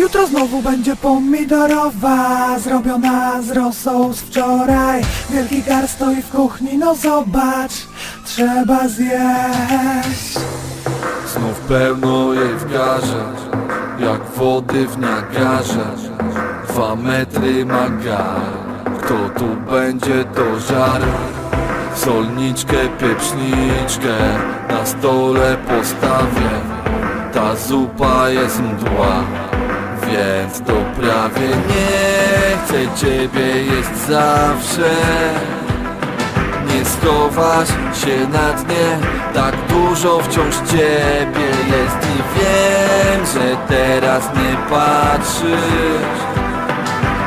Jutro znowu będzie pomidorowa Zrobiona z rosą z wczoraj. Wielki gar stoi w kuchni, no zobacz Trzeba zjeść. Znów pełno jej w garze Jak wody w Niagarze Dwa metry ma gar Kto tu będzie to żar. Solniczkę, pieprzniczkę Na stole postawię. Ta zupa jest mdła Więc to prawie nie chcę Ciebie jest zawsze. Nie schowasz się na dnie Tak dużo wciąż ciebie jest I wiem, że teraz nie patrzysz.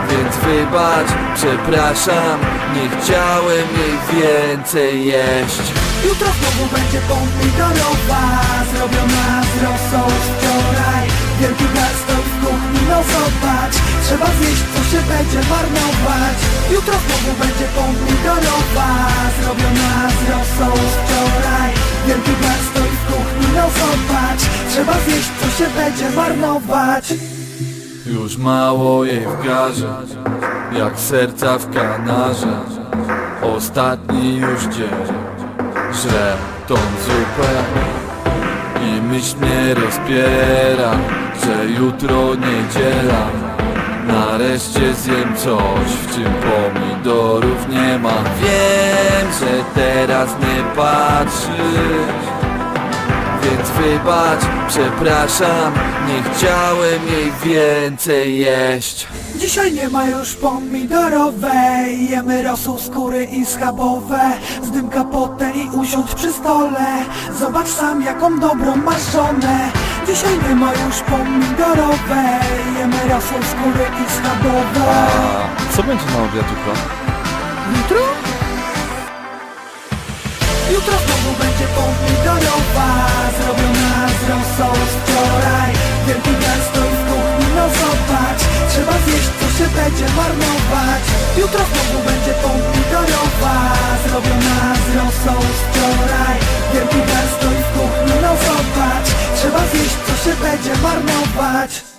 Więc wybacz, przepraszam Nie chciałem jej więcej jeść. Jutro znowu będzie pomidorowa się będzie marnować Jutro znowu będzie pomidorowa Zrobiona z rosą wczoraj. Wielki gar stoi w kuchni, no zobacz Trzeba zjeść, co się będzie marnować. Już mało jej w garze Jak serca w kanarze. Ostatni już dzień Żrę tą zupę I myśl mnie rozpiera Że jutro niedziela Nareszcie zjem coś W czym pomidorów nie ma. Wiem, że teraz nie patrzysz więc wybacz, przepraszam Nie chciałem jej więcej jeść. Dzisiaj nie ma już pomidorowej. Jemy rosół, skóry i schabowe. Zdym kapotę i usiądź przy stole. Zobacz sam jaką dobrą masz żonę Dzisiaj nie ma już pomidorowej Jemy rosół, skóry i schabowe Co będzie na obiad jutro? Jutro? Jutro znowu będzie pomidorowa Zrobiona z rosą z wczoraj. Wielki gar stoi w kuchni, no zobacz. Trzeba zjeść, co się będzie marnować. Jutro znowu będzie marnować